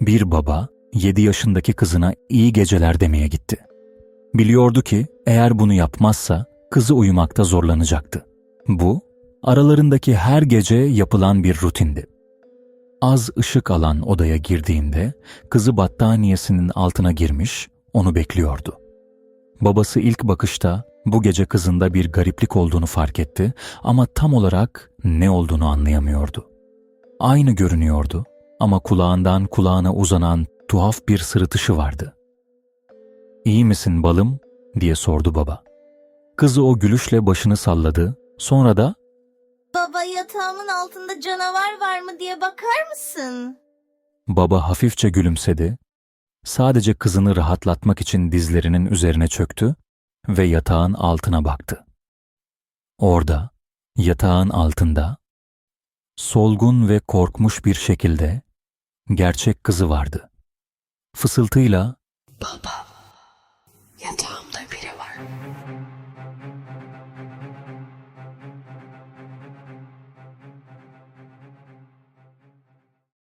Bir baba 7 yaşındaki kızına iyi geceler demeye gitti. Biliyordu ki eğer bunu yapmazsa kızı uyumakta zorlanacaktı. Bu aralarındaki her gece yapılan bir rutindi. Az ışık alan odaya girdiğinde kızı battaniyesinin altına girmiş, onu bekliyordu. Babası ilk bakışta bu gece kızında bir gariplik olduğunu fark etti ama tam olarak ne olduğunu anlayamıyordu. Aynı görünüyordu ama kulağından kulağına uzanan tuhaf bir sırıtışı vardı. İyi misin balım? diye sordu baba. Kızı o gülüşle başını salladı, sonra da Baba yatağımın altında canavar var mı diye bakar mısın? baba hafifçe gülümsedi, sadece kızını rahatlatmak için dizlerinin üzerine çöktü ve yatağın altına baktı. Orada, yatağın altında, solgun ve korkmuş bir şekilde gerçek kızı vardı. Fısıltıyla Baba, yatağımda biri var.